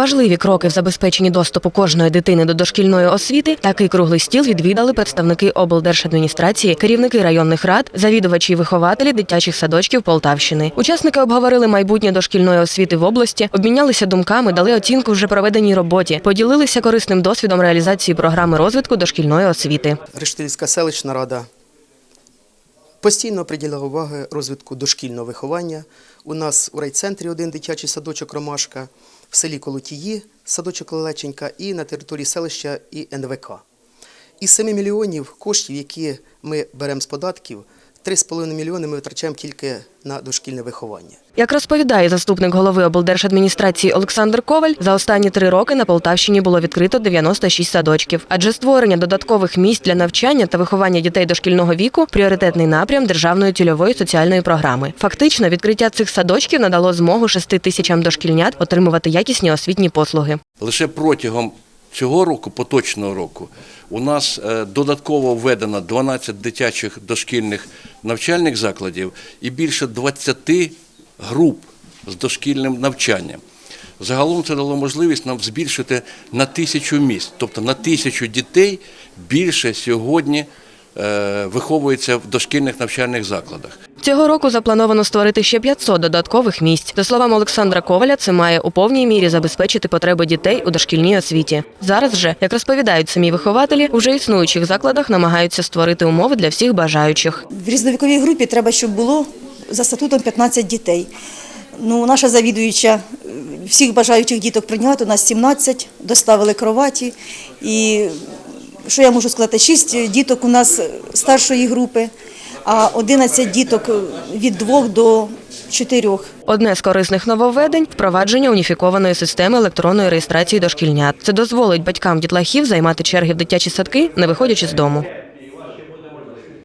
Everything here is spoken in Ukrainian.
Важливі кроки в забезпеченні доступу кожної дитини до дошкільної освіти. Такий круглий стіл відвідали представники облдержадміністрації, керівники районних рад, завідувачі і вихователі дитячих садочків Полтавщини. Учасники обговорили майбутнє дошкільної освіти в області, обмінялися думками, дали оцінку вже проведеній роботі, поділилися корисним досвідом реалізації програми розвитку дошкільної освіти. Рештильська селищна рада постійно приділяв уваги розвитку дошкільного виховання. У нас у райцентрі один дитячий садочок Ромашка, в селі Колотії садочок Лелеченька і на території селища і НВК. Із 7 мільйонів коштів, які ми беремо з податків, 3,5 мільйони ми витрачаємо тільки на дошкільне виховання. Як розповідає заступник голови облдержадміністрації Олександр Коваль, за останні три роки на Полтавщині було відкрито 96 садочків. Адже створення додаткових місць для навчання та виховання дітей дошкільного віку пріоритетний напрям державної цільової соціальної програми. Фактично, відкриття цих садочків надало змогу 6 тисячам дошкільнят отримувати якісні освітні послуги. Лише протягом цього року, поточного року, у нас е, додатково введено 12 дитячих дошкільних навчальних закладів і більше 20 груп з дошкільним навчанням. Загалом це дало можливість нам збільшити на тисячу місць, тобто на тисячу дітей більше сьогодні е, виховується в дошкільних навчальних закладах. Цього року заплановано створити ще 500 додаткових місць. За словами Олександра Коваля, це має у повній мірі забезпечити потреби дітей у дошкільній освіті. Зараз же, як розповідають самі вихователі, у вже існуючих закладах намагаються створити умови для всіх бажаючих. В різновіковій групі треба, щоб було за статутом 15 дітей. Ну, наша завідуюча е, всіх бажаючих діток прийняла, у нас 17, доставили кроваті. І що я можу сказати, 6 діток у нас старшої групи, а 11 діток від 2 до 4. Одне з корисних нововведень впровадження уніфікованої системи електронної реєстрації дошкільнят. Це дозволить батькам дітлахів займати черги в дитячі садки, не виходячи з дому.